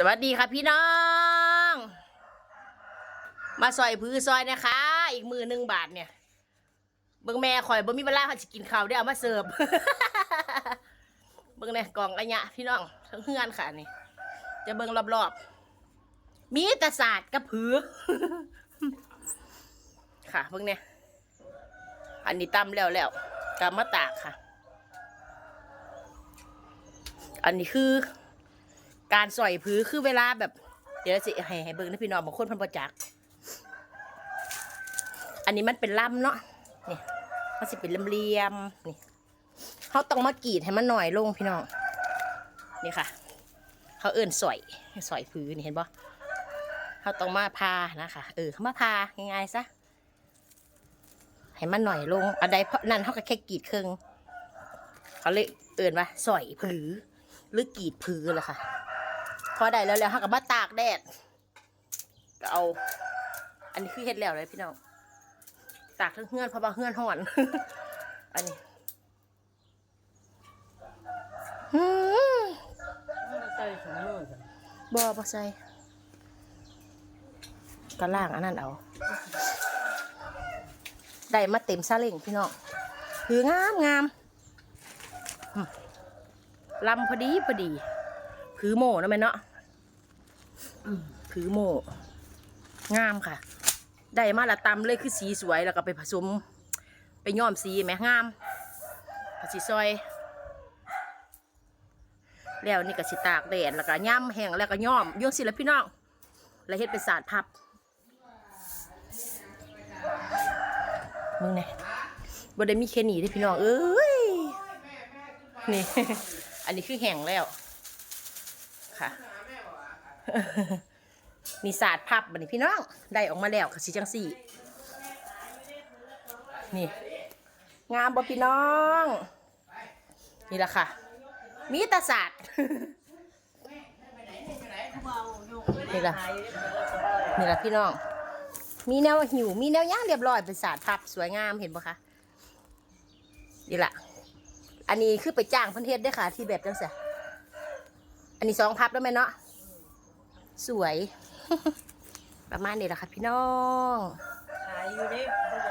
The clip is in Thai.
สวัสดีค่ะพี่น้อง มาซอยพื้ซอยนะคะ อีกมือหนึ่งบาทเนี่ยเบิ่งแม่ข่อยบ่มีเวลาเขาจะกินข้าวได้เอามาเสิร์ฟเบิ่งเนี่ยกล่องกระยะพี่น้องทั้งเฮือนค่ะนี่ จะเบิ่งรอบๆ มีแต่ศาสตร์กับผือ ค่ะเบิ่งเนี่ยอันนี้ตำแล้วแล้วกำมาตากค่ะ อันนี้คือ การสอยผือคือเวลาแบบ เดี๋ยวสิให้ให้เบิ่งนะพี่น้องบางคนเพันประจัก อันนี้มันเป็นลำเนาะนี่มันสิเป็นเหลี่ยมๆนี่เขาต้องมากรีดให้มันหน่อยลงพี่น้องนี่ค่ะ เขาเอิ่นสอยสอยผือนี่เห็นปะเขาต้องมาพานะคะเออเขามาพาง่ายๆซะให้มันหน่อยลงอันใดเพราะนั่นเขาก็แค่กรีดครึ่งเขาเลยเอิ่นว่าสอยผือ หรือกรีดผือแหละค่ะ พอได้แล้วแล้วเขาก็มาตากแดดก็เอา อันนี้คือเฮ็ดแล้วเลยพี่น้องตากทั้งเฮือนเพราะว่าเฮือนห่อน อันนี้หืมใส่ถุงมือจ้ะบ่บ่ใส่ก็ล่างอันนั้นเอาได้มาเต็มซาเล้งพี่น้องคืองามงามอืมลำพอดีพอดีผือโม่นะแม่เนาะ อือโม่งามค่ะ ได้มาละตำเลยคือสีสวยแล้วก็ไปผสม ไปย้อมสีแหม่งามผัดสีซอย แล้วนี่ก็สิตากแดดแล้วก็ย่ำแห้งแล้วก็ย้อมย่งสิละพี่น้องแล้วเฮ็ดเป็นศาสาดพับมึงเนี่ยบ่ได้มีแค่นี้เด้พี่น้องเอ้ยนี่ อันนี้คือแห้งแล้วค่ะ นี่สาดพับบัดนี้พี่น้องได้ออกมาแล้วค่ะสิจังสี่ นี่ งามบ่พี่น้อง นี่แหละค่ะ มีตาศาสตร์นี่ละนี่แหละพี่น้อง มีแนวหิว มีแนวย่างเรียบร้อยเป็นศาสตร์พับสวยงามเห็นปะคะนี่แหละอันนี้คือไปจ้างพันเทศได้ค่ะ ที่แบบจังสะอันนี้สองพับแล้วไหมเนาะ สวย ประมาณนี้แหละค่ะพี่น้องขายอยู่ใน